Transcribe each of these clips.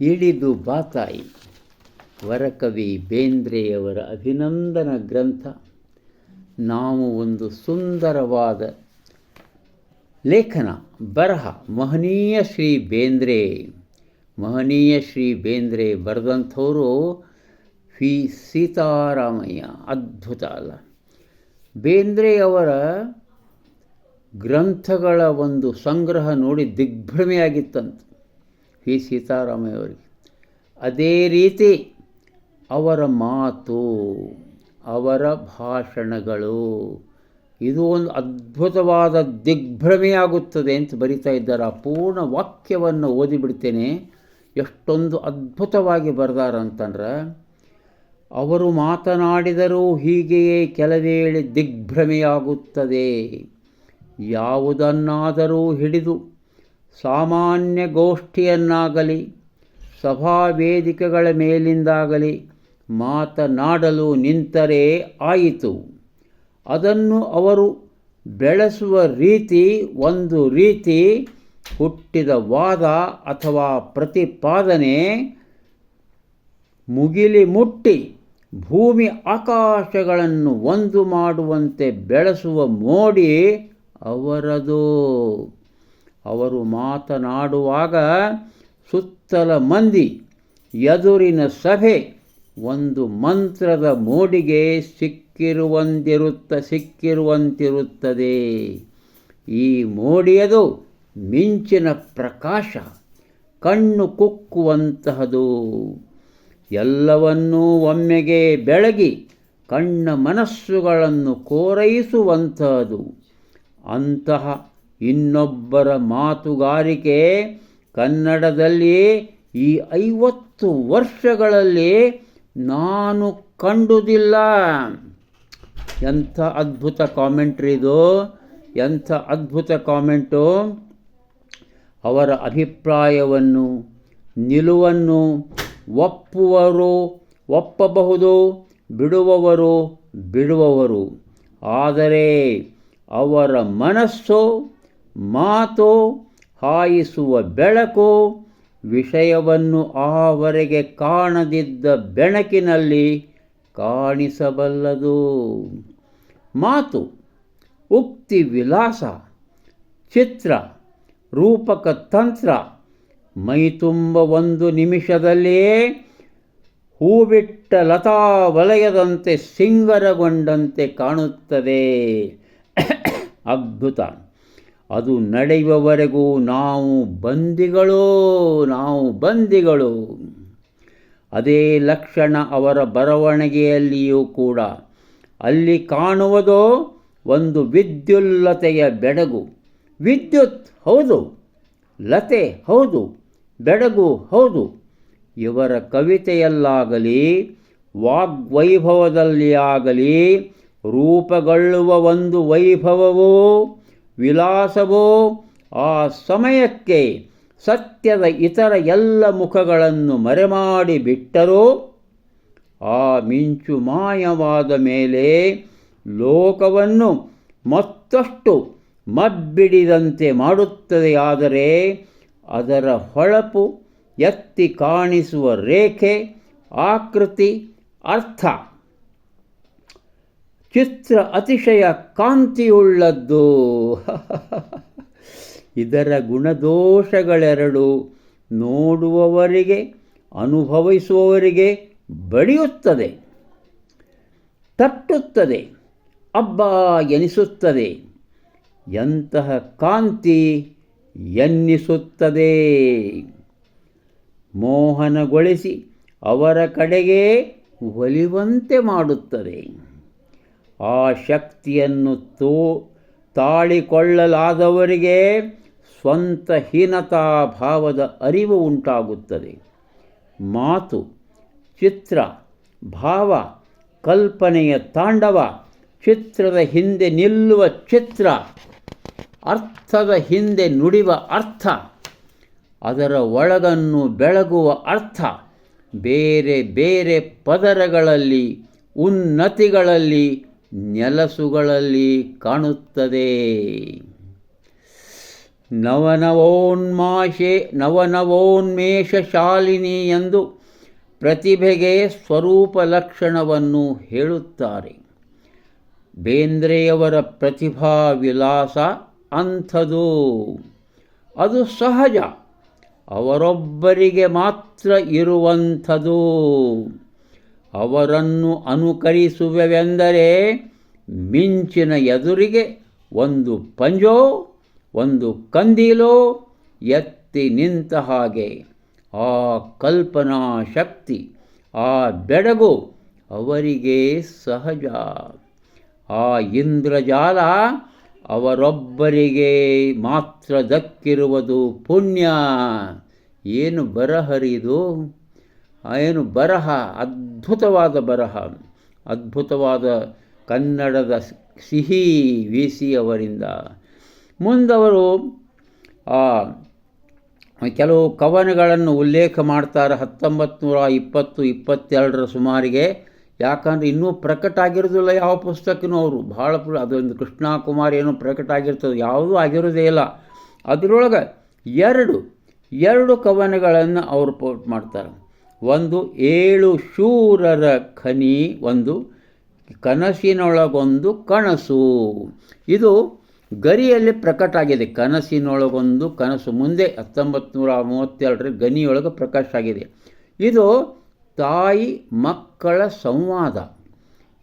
ಇಳಿದು ಬಾತಾಯಿ ವರಕವಿ ಬೇಂದ್ರೆಯವರ ಅಭಿನಂದನ ಗ್ರಂಥ. ನಾವು ಒಂದು ಸುಂದರವಾದ ಲೇಖನ. ಬರಹ. ಮಹನೀಯ ಶ್ರೀ ಬೇಂದ್ರೆ. ಮಹನೀಯ ಶ್ರೀ ಬೇಂದ್ರೆ ಬರೆದಂಥವರು ವಿ. ಸೀತಾರಾಮಯ್ಯ. ಅದ್ಭುತ ಅಲ್ಲ. ಬೇಂದ್ರೆಯವರ ಗ್ರಂಥಗಳ ಒಂದು ಸಂಗ್ರಹ ನೋಡಿ ದಿಗ್ಭ್ರಮೆಯಾಗಿತ್ತಂತೆ. ವಿ ಸೀತಾರಾಮಯ್ಯವರಿಗೆ. ಅದೇ ರೀತಿ ಅವರ ಮಾತು, ಅವರ ಭಾಷಣಗಳು, ಇದು ಒಂದು ಅದ್ಭುತವಾದ ದಿಗ್ಭ್ರಮೆಯಾಗುತ್ತದೆ ಅಂತ ಬರಿತಾ ಇದ್ದಾರೆ. ಆ ಪೂರ್ಣ ವಾಕ್ಯವನ್ನು ಓದಿಬಿಡ್ತೇನೆ. ಎಷ್ಟೊಂದು ಅದ್ಭುತವಾಗಿ ಬರೆದಾರಂತಂದ್ರೆ, ಅವರು ಮಾತನಾಡಿದರೂ ಹೀಗೆಯೇ ಕೆಲವೇಳೆ ದಿಗ್ಭ್ರಮೆಯಾಗುತ್ತದೆ. ಯಾವುದನ್ನಾದರೂ ಹಿಡಿದು ಸಾಮಾನ್ಯ ಗೋಷ್ಠಿಯನ್ನಾಗಲಿ ಸಭಾವೇದಿಕೆಗಳ ಮೇಲಿಂದಾಗಲಿ ಮಾತನಾಡಲು ನಿಂತರೆ ಆಯಿತು. ಅದನ್ನು ಅವರು ಬೆಳೆಸುವ ರೀತಿ, ಒಂದು ರೀತಿ ಹುಟ್ಟಿದ ವಾದ ಅಥವಾ ಪ್ರತಿಪಾದನೆ ಮುಗಿಲಿ ಮುಟ್ಟಿ ಭೂಮಿ ಆಕಾಶಗಳನ್ನು ಒಂದು ಮಾಡುವಂತೆ ಬೆಳೆಸುವ ಮೋಡಿ ಅವರದು. ಅವರು ಮಾತನಾಡುವಾಗ ಸುತ್ತಲ ಮಂದಿ ಎದುರಿನ ಸಭೆ ಒಂದು ಮಂತ್ರದ ಮೋಡಿಗೆ ಸಿಕ್ಕಿರುವಂತಿರುತ್ತ ಸಿಕ್ಕಿರುವಂತಿರುತ್ತದೆ. ಈ ಮೋಡಿಯದು ಮಿಂಚಿನ ಪ್ರಕಾಶ, ಕಣ್ಣು ಕುಕ್ಕುವಂತಹದು. ಎಲ್ಲವನ್ನೂ ಒಮ್ಮೆಗೆ ಬೆಳಗಿ ಕಣ್ಣ ಮನಸ್ಸುಗಳನ್ನು ಕೋರೈಸುವಂತಹದು. ಅಂತಹ ಇನ್ನೊಬ್ಬರ ಮಾತುಗಾರಿಕೆ ಕನ್ನಡದಲ್ಲಿ ಈ ಐವತ್ತು ವರ್ಷಗಳಲ್ಲಿ ನಾನು ಕಂಡುದಿಲ್ಲ. ಎಂಥ ಅದ್ಭುತ ಕಾಮೆಂಟ್ರಿ ಇದು. ಎಂಥ ಅದ್ಭುತ ಕಾಮೆಂಟು. ಅವರ ಅಭಿಪ್ರಾಯವನ್ನು, ನಿಲುವನ್ನು ಒಪ್ಪುವರು, ಒಪ್ಪಬಹುದು, ಬಿಡುವವರು ಬಿಡುವವರು. ಆದರೆ ಅವರ ಮನಸ್ಸು ಮಾತು ಹಾಯಿಸುವ ಬೆಳಕು ವಿಷಯವನ್ನು ಆವರೆಗೆ ಕಾಣದಿದ್ದ ಬೆಳಕಿನಲ್ಲಿ ಕಾಣಿಸಬಲ್ಲದು. ಮಾತು, ಉಕ್ತಿ ವಿಲಾಸ, ಚಿತ್ರ, ರೂಪಕ ತಂತ್ರ ಮೈತುಂಬ ಒಂದು ನಿಮಿಷದಲ್ಲಿಯೇ ಹೂಬಿಟ್ಟ ಲತಾ ವಲಯದಂತೆ ಸಿಂಗರಗೊಂಡಂತೆ ಕಾಣುತ್ತದೆ. ಅದ್ಭುತ. ಅದು ನಡೆಯುವವರೆಗೂ ನಾವು ಬಂದಿಗಳು ನಾವು ಬಂದಿಗಳು. ಅದೇ ಲಕ್ಷಣ ಅವರ ಬರವಣಿಗೆಯಲ್ಲಿಯೂ ಕೂಡ. ಅಲ್ಲಿ ಕಾಣುವುದೋ ಒಂದು ವಿದ್ಯುಲ್ಲತೆಯ ಬೆಡಗು. ವಿದ್ಯುತ್ ಹೌದು, ಲತೆ ಹೌದು, ಬೆಡಗು ಹೌದು. ಇವರ ಕವಿತೆಯಲ್ಲಾಗಲಿ ವಾಗ್ವೈಭವದಲ್ಲಿ ಆಗಲಿ ರೂಪಗೊಳ್ಳುವ ಒಂದು ವೈಭವವೋ ವಿಲಾಸವೋ ಆ ಸಮಯಕ್ಕೆ ಸತ್ಯದ ಇತರ ಎಲ್ಲ ಮುಖಗಳನ್ನು ಮರೆಮಾಡಿ ಬಿಟ್ಟರೂ ಆ ಮಿಂಚು ಮಾಯವಾದ ಮೇಲೆ ಲೋಕವನ್ನು ಮತ್ತಷ್ಟು ಮಬ್ಬಿಡಿದಂತೆ ಮಾಡುತ್ತದೆ. ಆದರೆ ಅದರ ಹೊಳಪು ಎತ್ತಿ ಕಾಣಿಸುವ ರೇಖೆ, ಆಕೃತಿ, ಅರ್ಥ. ಚಿತ್ರ ಅತಿಶಯ ಕಾಂತಿಯುಳ್ಳದ್ದು. ಇದರ ಗುಣದೋಷಗಳೆರಡು ನೋಡುವವರಿಗೆ, ಅನುಭವಿಸುವವರಿಗೆ ಬಡಿಯುತ್ತದೆ, ತಟ್ಟುತ್ತದೆ, ಅಬ್ಬ ಎನಿಸುತ್ತದೆ. ಎಂತಹ ಕಾಂತಿ ಎನ್ನಿಸುತ್ತದೆ? ಮೋಹನಗೊಳಿಸಿ ಅವರ ಕಡೆಗೆ ಒಲಿವಂತೆ ಮಾಡುತ್ತದೆ. ಆ ಶಕ್ತಿಯನ್ನು ತೋ ತಾಳಿಕೊಳ್ಳಲಾದವರಿಗೆ ಸ್ವಂತ ಹೀನತಾ ಭಾವದ ಅರಿವು ಉಂಟಾಗುತ್ತದೆ. ಮಾತು, ಚಿತ್ರ, ಭಾವ, ಕಲ್ಪನೆಯ ತಾಂಡವ, ಚಿತ್ರದ ಹಿಂದೆ ನಿಲ್ಲುವ ಚಿತ್ರ, ಅರ್ಥದ ಹಿಂದೆ ನುಡಿವ ಅರ್ಥ, ಅದರ ಒಳಗನ್ನು ಬೆಳಗುವ ಅರ್ಥ, ಬೇರೆ ಬೇರೆ ಪದರಗಳಲ್ಲಿ, ಉನ್ನತಿಗಳಲ್ಲಿ ನೆಲಸುಗಳಲ್ಲಿ ಕಾಣುತ್ತದೆ. ನವನವೋನ್ಮಾಷೆ ನವನವೋನ್ಮೇಷ ಶಾಲಿನಿ ಎಂದು ಪ್ರತಿಭೆಗೆ ಸ್ವರೂಪ ಲಕ್ಷಣವನ್ನು ಹೇಳುತ್ತಾರೆ. ಬೇಂದ್ರೆಯವರ ಪ್ರತಿಭಾ ವಿಲಾಸ ಅಂಥದು. ಅದು ಸಹಜ, ಅವರೊಬ್ಬರಿಗೆ ಮಾತ್ರ ಇರುವಂಥದು. ಅವರನ್ನು ಅನುಕರಿಸುವೆವೆಂದರೆ ಮಿಂಚಿನ ಎದುರಿಗೆ ಒಂದು ಪಂಜೋ, ಒಂದು ಕಂದೀಲೋ ಎತ್ತಿ ನಿಂತ ಹಾಗೆ. ಆ ಕಲ್ಪನಾ ಶಕ್ತಿ, ಆ ಬೆಡಗು ಅವರಿಗೆ ಸಹಜ. ಆ ಇಂದ್ರಜಾಲ ಅವರೊಬ್ಬರಿಗೆ ಮಾತ್ರ ದಕ್ಕಿರುವುದು ಪುಣ್ಯ. ಏನು ಬರಹರಿದು? ಏನು ಬರಹ ಅದ್ಭುತವಾದ ಬರಹ. ಅದ್ಭುತವಾದ ಕನ್ನಡದ ಸಿಹಿ ವಿ ಅವರಿಂದ ಮುಂದವರು ಕೆಲವು ಕವನಗಳನ್ನು ಉಲ್ಲೇಖ ಮಾಡ್ತಾರೆ ಹತ್ತೊಂಬತ್ತು ನೂರ ಇಪ್ಪತ್ತು, ಇಪ್ಪತ್ತೆರಡರ ಸುಮಾರಿಗೆ. ಯಾಕಂದ್ರೆ ಇನ್ನೂ ಪ್ರಕಟ ಆಗಿರೋದಿಲ್ಲ ಯಾವ ಪುಸ್ತಕನೂ ಅವರು. ಭಾಳ ಅದೊಂದು ಕೃಷ್ಣ ಕುಮಾರ್ ಏನೋ ಪ್ರಕಟ ಆಗಿರ್ತದೆ. ಯಾವುದೂ ಆಗಿರೋದೇ ಇಲ್ಲ. ಅದರೊಳಗೆ ಎರಡು ಎರಡು ಕವನಗಳನ್ನು ಅವರು ಪೋಟ್ ಮಾಡ್ತಾರೆ. ಒಂದು ಏಳು ಶೂರರ ಖನಿ, ಒಂದು ಕನಸಿನೊಳಗೊಂದು ಕನಸು. ಇದು ಗರಿಯಲ್ಲಿ ಪ್ರಕಟ ಆಗಿದೆ. ಕನಸಿನೊಳಗೊಂದು ಕನಸು ಮುಂದೆ ಹತ್ತೊಂಬತ್ತು ನೂರ ಮೂವತ್ತೆರಡರ ಗನಿಯೊಳಗೆ ಪ್ರಕಾಶ ಆಗಿದೆ. ಇದು ತಾಯಿ ಮಕ್ಕಳ ಸಂವಾದ.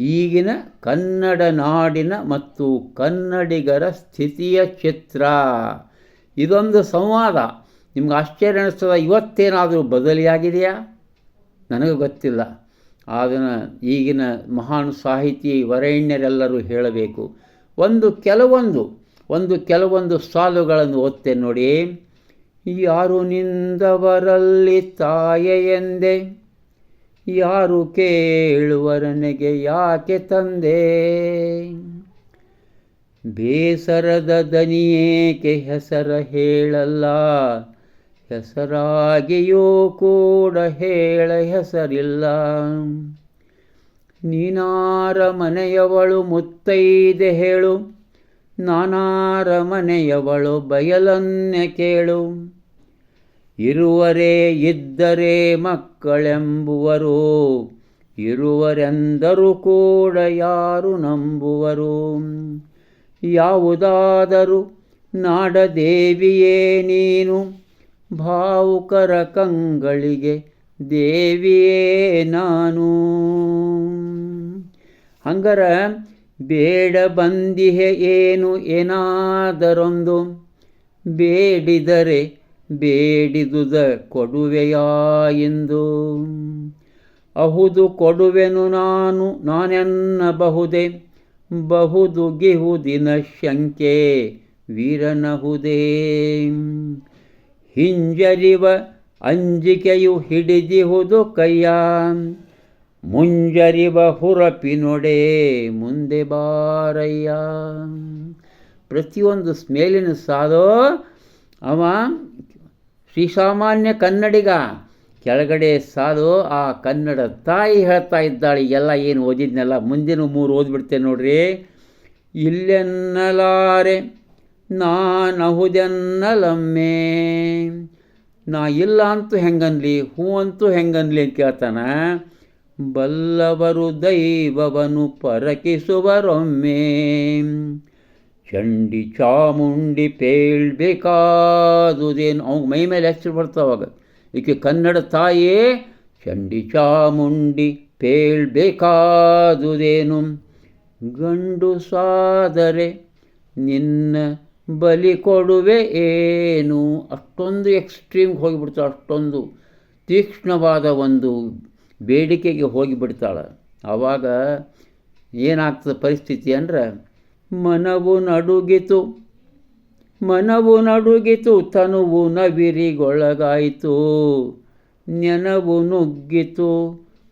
ಈಗಿನ ಕನ್ನಡ ನಾಡಿನ ಮತ್ತು ಕನ್ನಡಿಗರ ಸ್ಥಿತಿಯ ಚಿತ್ರ. ಇದೊಂದು ಸಂವಾದ. ನಿಮ್ಗೆ ಆಶ್ಚರ್ಯ ಅನಿಸ್ತದ, ಇವತ್ತೇನಾದರೂ ಬದಲಿಯಾಗಿದೆಯಾ? ನನಗೆ ಗೊತ್ತಿಲ್ಲ. ಅದನ್ನು ಈಗಿನ ಮಹಾನ್ ಸಾಹಿತಿ ವರೇಣ್ಯರೆಲ್ಲರೂ ಹೇಳಬೇಕು. ಒಂದು ಕೆಲವೊಂದು ಒಂದು ಕೆಲವೊಂದು ಸಾಲುಗಳನ್ನು ಓದ್ತೆ ನೋಡಿ. ಯಾರು ನಿಂದವರಲ್ಲಿ ತಾಯೆ ಎಂದೆ? ಯಾರು ಕೇಳುವರನೆಗೆ ಯಾಕೆ ತಂದೆ? ಬೇಸರದ ದನಿಯೇಕೆ ಹೆಸರ ಹೇಳಲ್ಲ? ಹೆಸರಾಗಿಯೂ ಕೂಡ ಹೇಳ ಹೆಸರಿಲ್ಲ. ನೀನಾರ ಮನೆಯವಳು ಮುತ್ತೈದೆ ಹೇಳು, ನಾನಾರ ಮನೆಯವಳು ಬಯಲನ್ನೆ ಕೇಳು. ಇರುವರೇ ಇದ್ದರೆ ಮಕ್ಕಳೆಂಬುವರು, ಇರುವರೆಂದರೂ ಕೂಡ ಯಾರು ನಂಬುವರು. ಯಾವುದಾದರೂ ನಾಡದೇವಿಯೇ ನೀನು ಭಾವುಕರ ಕಂಗಳಿಗೆ ದೇವಿಯೇ ನಾನು. ಹಂಗರ ಬೇಡ ಬಂದಿಹೆ ಏನು ಏನಾದರೊಂದು ಬೇಡಿದರೆ ಬೇಡಿದುದ ಕೊಡುವೆಯಾ ಎಂದು. ಅಹುದು ಕೊಡುವೆನು ನಾನು, ನಾನೆನ್ನಬಹುದೇ? ಬಹುದು ಗಿಹುದಿನ ಶಂಕೆ ವೀರನಹುದೇ. ಹಿಂಜರಿವ ಅಂಜಿಕೆಯು ಹಿಡಿದಿಹುದು ಕೈಯ. ಮುಂಜರಿವ ಹುರಪಿನೊಡೆ ಮುಂದೆ ಬಾರಯ್ಯ. ಪ್ರತಿಯೊಂದು ಸ್ಮೇಲಿನ ಸಾಧೋ ಅವ ಶ್ರೀಸಾಮಾನ್ಯ ಕನ್ನಡಿಗ. ಕೆಳಗಡೆ ಸಾಧು ಆ ಕನ್ನಡ ತಾಯಿ ಹೇಳ್ತಾ ಇದ್ದಾಳೆ. ಎಲ್ಲ ಏನು ಓದಿದ್ನಲ್ಲ? ಮುಂದಿನ ಮೂರು ಓದ್ಬಿಡ್ತೇನೆ ನೋಡ್ರಿ. ಇಲ್ಲೆನ್ನಲಾರೆ ನಾನಹುದೆನ್ನಲಮ್ಮೆ. ನಾ ಇಲ್ಲ ಅಂತೂ ಹೆಂಗನ್ಲಿ ಹೂ ಅಂತೂ ಹೆಂಗನ್ಲಿ ಅಂತ ಕೇಳ್ತಾನ. ಬಲ್ಲವರು ದೈವವನು ಪರಕಿಸುವರೊಮ್ಮೆ. ಚಂಡಿ ಚಾಮುಂಡಿ ಪೇಳ್ಬೇಕಾದುದೇನು ಅವ್ ಮೈ ಮೇಲೆ ಹೆಸರು ಬರ್ತಾವಾಗ ಈಕೆ ಕನ್ನಡ ತಾಯೇ, ಚಂಡಿ ಚಾಮುಂಡಿ ಪೇಳ್ಬೇಕಾದುದೇನು ಗಂಡು ಸಾದರೆ ನಿನ್ನ ಬಲಿ ಕೊಡುವೆ ಏನು? ಅಷ್ಟೊಂದು ಎಕ್ಸ್ಟ್ರೀಮ್ಗೆ ಹೋಗಿಬಿಡ್ತಾಳೆ, ಅಷ್ಟೊಂದು ತೀಕ್ಷ್ಣವಾದ ಒಂದು ಬೇಡಿಕೆಗೆ ಹೋಗಿಬಿಡ್ತಾಳೆ. ಆವಾಗ ಏನಾಗ್ತದೆ ಪರಿಸ್ಥಿತಿ ಅಂದ್ರೆ, ಮನವು ನಡುಗಿತು ಮನವು ನಡುಗಿತು, ತನುವು ನವಿರಿಗೊಳಗಾಯಿತು, ನೆನವು ನುಗ್ಗಿತು,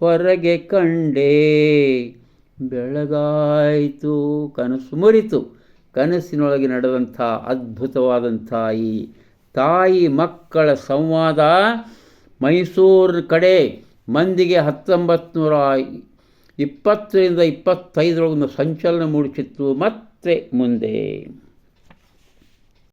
ಹೊರಗೆ ಕಂಡೇ ಬೆಳಗಾಯಿತು, ಕನಸು ಮುರಿತು. ಕನಸಿನೊಳಗೆ ನಡೆದಂಥ ಅದ್ಭುತವಾದಂಥ ಈ ತಾಯಿ ಮಕ್ಕಳ ಸಂವಾದ ಮೈಸೂರು ಕಡೆ ಮಂದಿಗೆ ಹತ್ತೊಂಬತ್ತು ನೂರ ಇಪ್ಪತ್ತರಿಂದ ಇಪ್ಪತ್ತೈದರೊಳಗೊಂದು ಸಂಚಲನ ಮೂಡಿಸಿತ್ತು ಮತ್ತೆ ಮುಂದೆ.